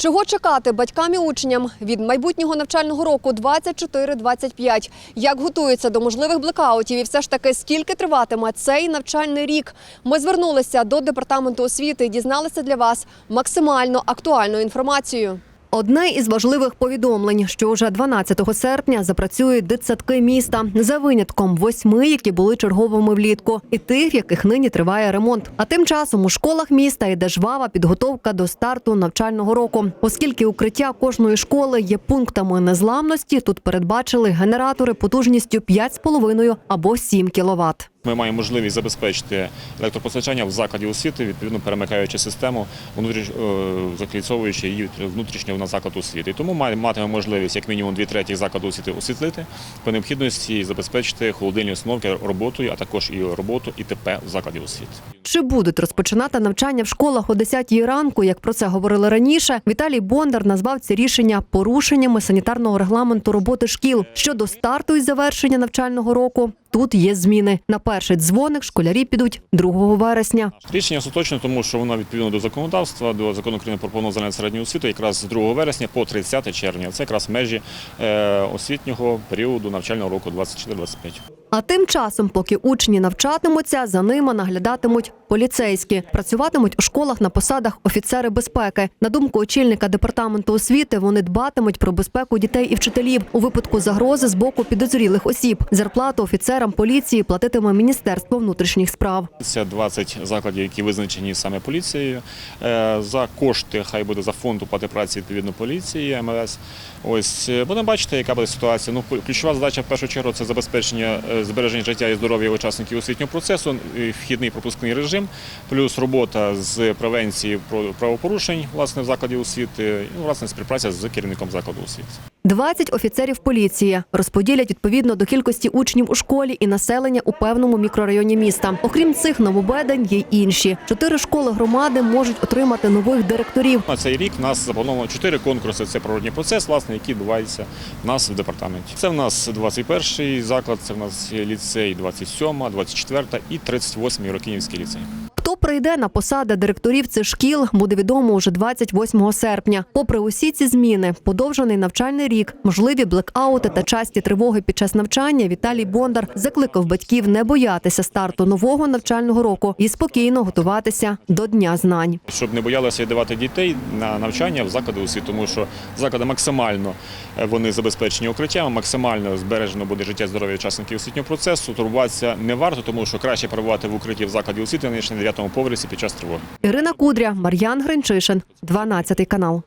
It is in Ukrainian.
Чого чекати батькам і учням від майбутнього навчального року 24-25? Як готуються до можливих блекаутів і все ж таки скільки триватиме цей навчальний рік? Ми звернулися до департаменту освіти і дізналися для вас максимально актуальну інформацію. Одне із важливих повідомлень, що вже 12 серпня запрацюють дитсадки міста за винятком восьми, які були черговими влітку, і тих, яких нині триває ремонт. А тим часом у школах міста йде жвава підготовка до старту навчального року. Оскільки укриття кожної школи є пунктами незламності, тут передбачили генератори потужністю 5,5 або 7 кВт. Ми маємо можливість забезпечити електропостачання в закладі освіти, відповідно перемикаючи систему, е, закліцовуючи її внутрішньо на заклад освіти. Тому матиме можливість як мінімум дві треті закладу освіти освітлити, по необхідності забезпечити холодильні установки роботою, а також і роботу ІТП в закладі освіти. Чи будуть розпочинати навчання в школах о 10 ранку, як про це говорили раніше? Віталій Бондар назвав ці рішення порушеннями санітарного регламенту роботи шкіл щодо старту і завершення навчального року. Тут є зміни. Перший дзвоник школярі підуть 2 вересня. Рішення остаточне, тому що воно відповідно до законодавства, до закону України про повну загальну середню освіту, якраз з 2 вересня по 30 червня. Це якраз межі е, освітнього періоду навчального року 24-25. А тим часом, поки учні навчатимуться, за ними наглядатимуть поліцейські. Працюватимуть у школах на посадах офіцери безпеки. На думку очільника департаменту освіти, вони дбатимуть про безпеку дітей і вчителів у випадку загрози з боку підозрілих осіб. Зарплату офіцерам поліції платитиме Міністерство внутрішніх справ. Це 20 закладів, які визначені саме поліцією. Е, За кошти, хай буде за фонд оплати праці відповідно поліції МВС. Ось е, будемо бачити, яка буде ситуація. Ну, ключова задача в першу чергу це забезпечення е, збереження життя і здоров'я учасників освітнього процесу, вхідний пропускний режим, плюс робота з превенції правопорушень власне в закладі освіти, і власне співпраця з керівником закладу освіти. 20 офіцерів поліції розподілять відповідно до кількості учнів у школі і населення у певному мікрорайоні міста. Окрім цих нововведень, є й інші. Чотири школи громади можуть отримати нових директорів. На цей рік нас заплановано чотири конкурси. Це природній процес, власне, який відбувається в нас в департаменті. Це в нас 21-й заклад, це в нас ліцей 27, 24 і 38 Рокинівський ліцей. Прийде на посади директорів цих шкіл, буде відомо уже 28 серпня. Попри усі ці зміни, подовжений навчальний рік, можливі блекаути та часті тривоги під час навчання, Віталій Бондар закликав батьків не боятися старту нового навчального року і спокійно готуватися до дня знань. Щоб не боялися віддавати дітей на навчання в заклади освіти, тому що заклади максимально е, вони забезпечені укриттями, максимально збережено буде життя здоров'я учасників освітнього процесу. Турбуватися не варто, тому що краще перебувати в укритті в закладі освіти, ніж на 9 поверсі під час тривоги. Ірина Кудря, Мар'ян Гринчишин, 12 канал.